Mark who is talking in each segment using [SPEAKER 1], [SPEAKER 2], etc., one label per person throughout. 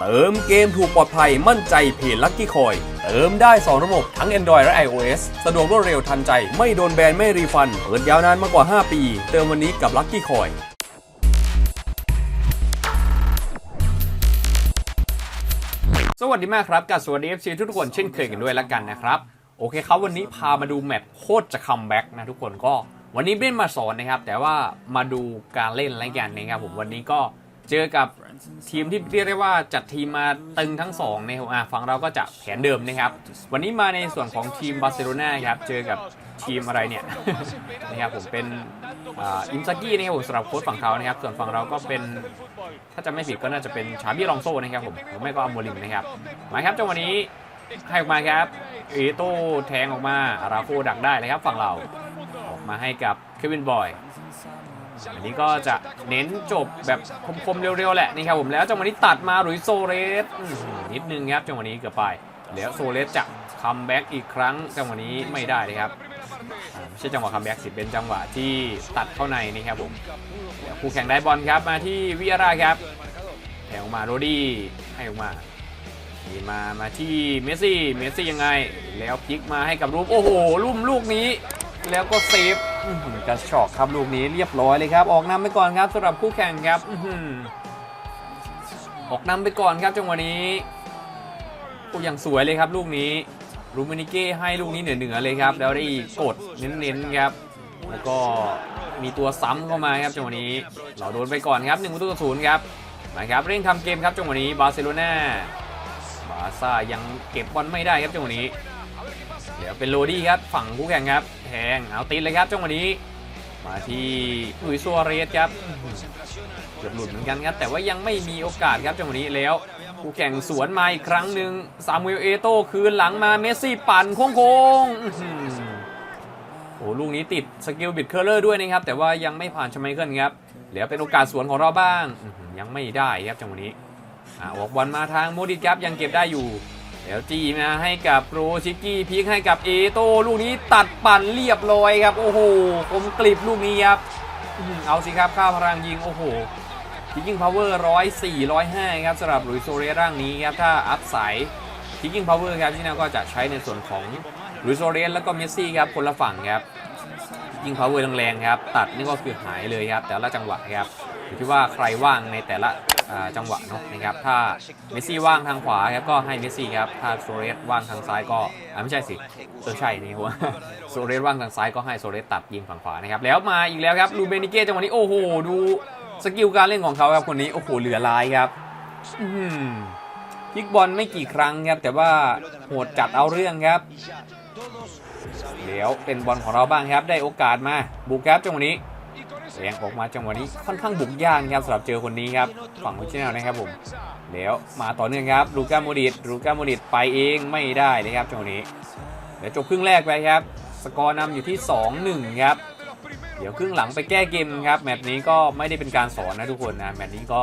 [SPEAKER 1] เติมเกมถูกปลอดภัยมั่นใจเพจลั c กี้คอย เติมได้ 2 ระบบทั้ง Android และ iOS สะดวกรวดเร็วทันใจ ไม่โดนแบน ไม่รีฟัน เปิดยาวนานมากกว่า 5 ปี เติมวันนี้กับลั c กี้คอยสวัสดีมากครับกับสวัสดี FC ทุกคนเช่นเคยกันด้วยแล้วกันนะครับ โอเคครับวันนี้พามาดูแมปโคตรจะคัมแบ็กนะทุกคนก็ วันนี้ไม่ได้มาสอนนะครับ แต่ว่ามาดูการเล่นอะไรกันนะครับผมวันนี้ก็ เจอกับทีมที่เรียกได้ว่าจัดทีมมาตึงทั้งสองนอะฝั่งเราก็จะแผนเดิมนะครับ วันนี้มาในส่วนของทีมบาร์เซโลนาครับ เจอกับทีมอะไรเนี่ยนะครับผมเป็นอ,อิมซากี้นะครับผมสำหรับโค้ชฝั่งเขานะครับ ส่วนฝั่งเราก็เป็นถ้าจะไม่ผิดก็น่าจะเป็นชาบี้ลองโซ่นะครับผมหรือไม่ก็อัมโมลิมนะครับมาครับจังหวะนี้ให้ออกมาครับเอโต้แทงออกมาอาราโฟดักได้เลยครับฝั่งเราออกมาให้กับเควินบอย อันนี้ก็จะเน้นจบแบบคมๆเร็วๆแหละนี่ครับผมแล้วจังหวะนี้ตัดมาหลุยโซเรสนิดนึงครับจังหวะนี้เกือบไป แล้วโซเรสจะคัมแบ็กอีกครั้งจังหวะนี้ไม่ได้เลยครับไม่ใช่จังหวะคัมแบ็กสิเป็นจังหวะที่ตัดเข้าในนี่ครับผมเดี๋ยวคู่แข่งได้บอลครับมาที่วิอาราครับแถวมาโรดี้ให้ออกมานี่มา มาที่เมสซี่ เมสซี่ยังไง แล้วพลิกมาให้กับรูป โอ้โหลุ่มลูกนี้ แล้วก็เซฟ กระชอกครับลูกนี้เรียบร้อยเลยครับ ออกนำไปก่อนครับสำหรับคู่แข่งครับออกนำไปก่อนครับจังหวะนี้โอ้อย่างสวยเลยครับ ลูกนี้รูมานิเก้ให้ลูกนี้เหนือๆเลยครับ แล้วได้กดเน้นๆครับ แล้วก็มีตัวซ้ำเข้ามาครับจังหวะนี้ เราโดนไปก่อนครับ1ประตูต่อศูนย์ครับมาครับเร่งทำเกมครับจังหวะนี้บาร์เซโลนาบาซ่ายังเก็บบอลไม่ได้ครับจังหวะนี้ เดี๋ยวเป็นโรดี้ครับฝั่งคู่แข่งครับ งเอาติดเลยครับจังหวะนี้มาที่ลุยส์ซัวเรสครับเกือบหลุดเหมือนกันครับ แต่ว่ายังไม่มีโอกาสครับจังหวะนี้แล้วคู่แข่งสวนมาอีกครั้งหนึ่งซามูเอลเอโต้คืนหลังมาเมสซี่ปั่นโค้งๆอื้อหือโอ้ลูกนี้ติดสกิลบิดเคอร์เลอร์ด้วยนะครับ แต่ว่ายังไม่ผ่านชไมเคิลครับเหลือเป็นโอกาสสวนของเราบ้างยังไม่ได้ครับจังหวะนี้อออกบอลมาทางโมดิตครับยังเก็บได้อยู่ แล้วจีมาให้กับโรชิกกี้พีคให้กับเอโต้ลูกนี้ตัดปั่นเรียบร้อยครับ โอ้โหคมกลิบลูกนี้ครับเอาสิครับค่าพลังยิงโอ้โหพิกกิ้งพาวเวอร์ร้อยสี่ร้อยห้าครับสำหรับลุยโซเรร่างนี้ครับถ้าอัพสายพิกกิ้งพาวเวอร์ครับที่น่าก็จะใช้ในส่วนของลุยโซเรสแล้วก็เมสซี่ครับคนละฝั่งครับยิงพาวเวอร์แรงๆครับตัดนี่ก็คือหายเลยครับแต่ละจังหวะครับอยู่ที่ว่าใครว่างในแต่ละ จังหวะเนาะนะครับถ้าเมสซี่ว่างทางขวาครับก็ให้เมสซี่ครับถ้าโซเรสว่างทางซ้ายก็อ่าไม่ใช่สิเออใช่นี่ว่าโซเรสว่างทางซ้ายก็ให้โซเรสตัดยิงฝั่งขวานะครับแล้วมาอีกแล้วครับลูเบนิเก้จังหวะนี้โอ้โหดูสกิลการเล่นของเขาครับคนนี้โอ้โหเหลือลายครับพลิกบอลไม่กี่ครั้งครับแต่ว่าโหดจัดเอาเรื่องครับเดี๋ยวเป็นบอลของเราบ้างครับได้โอกาสมาบุกครับจังหวะนี้ แรงออกมาจังหวะนี้ค่อนข้างบุกยากครับสำหรับเจอคนนี้ครับฝั่งวิชิแนลนะครับผมเดี๋ยวมาต่อเนื่องครับลูก้าโมดิตลูก้าโมดิตไปเองไม่ได้เลยครับจังหวะนี้เดี๋ยวจบครึ่งแรกไปครับ สกอร์นำอยู่ที่ 2-1 ครับ เดี๋ยวครึ่งหลังไปแก้เกมครับแมตช์นี้ก็ไม่ได้เป็นการสอนนะทุกคนนะแมตช์นี้ก็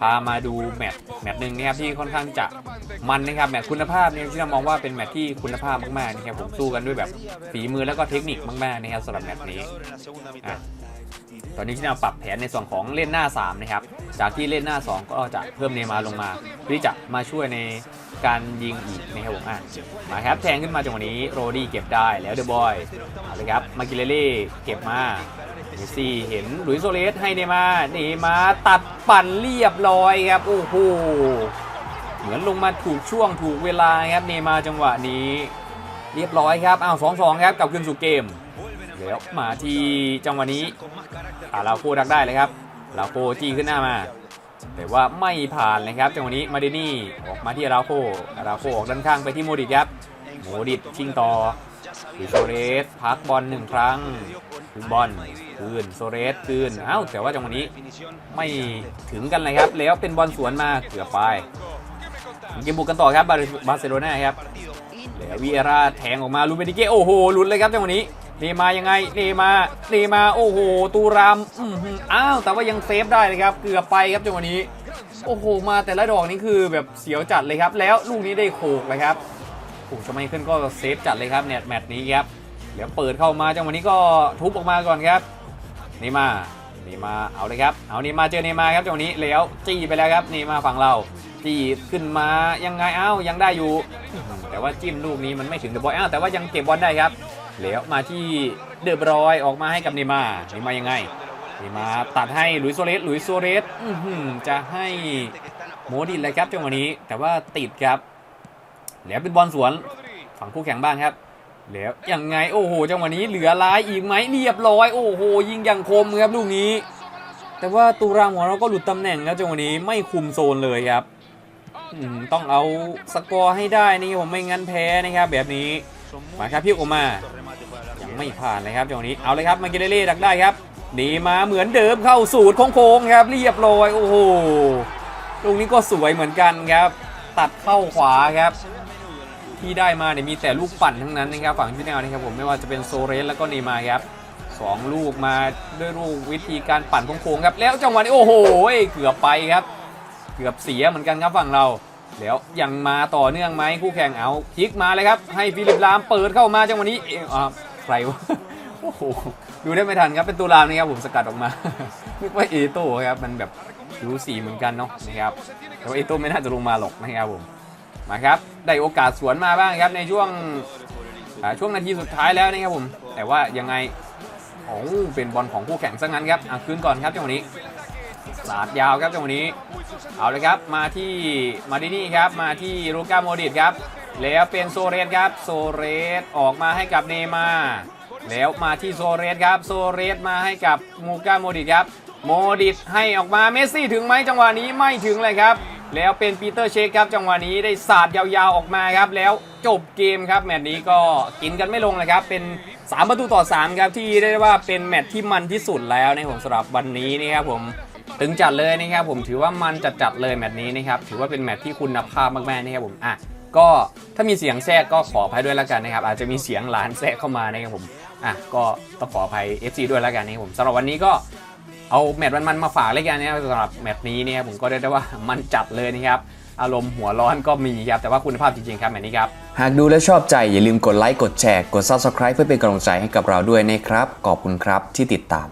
[SPEAKER 1] พามาดูแมตช์แมตช์หนึ่งนะครับที่ค่อนข้างจะมันนะครับแมตช์คุณภาพเนี่ยที่เรามองว่าเป็นแมตช์ที่คุณภาพมากๆนะครับผมสู้กันด้วยแบบฝีมือแล้วก็เทคนิคมากๆนะครับสำหรับแมตช์นี้อะ ตอนนี้ที่เราปรับแผนในส่วนของเล่นหน้า 3 นะครับ จากที่เล่นหน้า 2 ก็จะเพิ่มเนมาลงมาเพื่อที่จะมาช่วยในการยิงอีกนะครับผมอะมาครับแทงขึ้นมาจังหวะนี้โรดี้เก็บได้แล้วเดอะบอยเอาเลยครับมากิเลเล่เก็บมาเมสซี่เห็นหลุยโซเลสให้เนมาเนมาตัดปั่นเรียบร้อยครับโอ้โหเหมือนลงมาถูกช่วงถูกเวลาครับเนมาจังหวะนี้ เรียบร้อยครับอ้าวสองสองครับกลับคืนสู่เกม แล้วมาที่จังหวะนี้อาลาโคดักได้เลยครับลาโคจี้ขึ้นหน้ามา แต่ว่าไม่ผ่านเลยครับจังหวะนี้มาเดนี่ออกมาที่อาราโคอาราโคออกด้านข้างไปที่โมดิตครับโมดิตชิงต่อดิโซเรสพักบอลหนึ่งครั้งคืนบอลคืนโซเรสคืนเอ้าแต่ว่าจังหวะนี้ไม่ถึงกันเลยครับ แล้วเป็นบอลสวนมาเกือบไปเกมบุกกันต่อครับบาร์บาร์เซโลนาครับแล้ววีเอราแทงออกมาลูเบนิเก้โอ้โหหลุดเลยครับจังหวะนี้ นย์มายังไงเนย์มาเนย์มาโอ้โหตูรามอื้อหืออ้าวแต่ว่ายังเซฟได้เลยครับ เกือบไปครับจังหวะนี้ โอ้โหมาแต่ละดอกนี่คือแบบเสียวจัดเลยครับ แล้วลูกนี้ได้โขกเลยครับโอ้จะไม่ขึ้นก็เซฟจัดเลยครับเนี่ยแมตช์นี้ครับเดี๋ยวเปิดเข้ามาจังหวะนี้ก็ทุบออกมาก่อนครับนี่มานี่มาเอาเลยครับเอานี่มาเจอนี่มาครับจังหวะนี้แล้วจี้ไปแล้วครับนี่มาฝั่งเราจีดขึ้นมายังไงเอ้ายังได้อยู่ แต่ว่าจิ้มลูกนี้มันไม่ถึงเดอะบอยอ้าวแต่ว่ายังเก็บบอลได้ครับ แล้วมาที่เดอะบรอยออกมาให้กับเนมาเนมายังไงเนมาร์ตัดให้ลุยโซเรสลุยโซเรสจะให้โมดินเลยครับจังหวะนี้ แต่ว่าติดครับ แล้วเป็นบอลสวนฝั่งคู่แข่งบ้างครับ แล้วยังไงโอ้โหจังหวะนี้เหลือลายอีกไหมเรียบร้อย โอ้โห ยิงอย่างคมครับลูกนี้ แต่ว่าตูรามของเราก็หลุดตำแหน่งครับจังหวะนี้ไม่คุมโซนเลยครับต้องเอาสกอร์ให้ได้นี่ผมไม่งั้นแพ้นะครับแบบนี้มาครับพี่โอมา ไม่ผ่านเลยครับจังหวะนี้เอาเลยครับมาเกเรเล่ดักได้ครับดีมาเหมือนเดิมเข้าสูตรโค้งๆครับเรียบร้อยโอ้โหลูกนี้ก็สวยเหมือนกันครับ ตัดเข้าขวาครับที่ได้มาเนี่ยมีแต่ลูกปั่นทั้งนั้นนะครับฝั่งที่แนวนะครับผมไม่ว่าจะเป็นโซเรสแล้วก็เนมาครับสองลูกมาด้วยลูกวิธีการปั่นโค้งๆครับแล้วจังหวะนี้โอ้โหเกือบไปครับ เกือบเสียเหมือนกันครับฝั่งเรา แล้วยังมาต่อเนื่องไหมคู่แข่งเอาคลิกมาเลยครับให้ฟิลิปลามเปิดเข้ามาจังหวะนี้เอ๊ะอ่า รวะโอ้โหดูได้ไม่ทันครับเป็นตัวรามนะครับผมสกัดออกมานึกว่าเอโต้ครับมันแบบรู้สีเหมือนกันเนาะนะครับแต่ว่าเอโต้ไม่น่าจะลงมาหรอกนะครับผมมาครับได้โอกาสสวนมาบ้างครับในช่วงช่วงนาทีสุดท้ายแล้วนะครับผม แต่ว่ายังไงโอ้เป็นบอลของคู่แข่งซะงั้นครับอะคืนก่อนครับจังหวะนี้สาดยาวครับจังหวะนี้ เอาเลยครับมาที่มาดินี่ครับมาที่ลูก้าโมดิตครับ แล้วเป็นโซเรสครับโซเรสออกมาให้กับเนมา แล้วมาที่โซเรสครับโซเรสมาให้กับมูก้าโมดิตครับ โมดิตให้ออกมาเมสซี่ถึงไหมจังหวะนี้ไม่ถึงเลยครับ แล้วเป็นปีเตอร์เชคครับ จังหวะนี้ได้สาดยาวๆออกมาครับ แล้วจบเกมครับ แมตช์นี้ก็กินกันไม่ลงเลยครับ เป็น 3 ประตูต่อ 3 ครับที่ได้ว่าเป็นแมตช์ที่มันที่สุดแล้วในผมสำหรับวันนี้นะครับผมตึงจัดเลยนะครับผมถือว่ามันจัดจัดๆเลยแมตช์นี้นะครับถือว่าเป็นแมตช์ที่คุณภาพมากๆนะครับผมอะ ก็ถ้ามีเสียงแทรกก็ขออภัยด้วยแล้วกันนะครับ อาจจะมีเสียงหลานแทรกเข้ามานะครับผมอะก็ต้องขออภัย FC ด้วยแล้วกันนะครับผมสำหรับวันนี้ก็เอาแมตช์มันๆมาฝากเลยกันนะครับสำหรับแมตช์นี้เนี่ยผมก็ได้ได้ว่ามันจัดเลยนะครับอารมณ์หัวร้อนก็มีครับ แต่ว่าคุณภาพจริงๆครับแมตช์นี้ครับ
[SPEAKER 2] หากดูและชอบใจอย่าลืมกดไลค์กดแชร์กด Subscribe เพื่อเป็นกำลังใจให้กับเราด้วยนะครับขอบคุณครับที่ติดตาม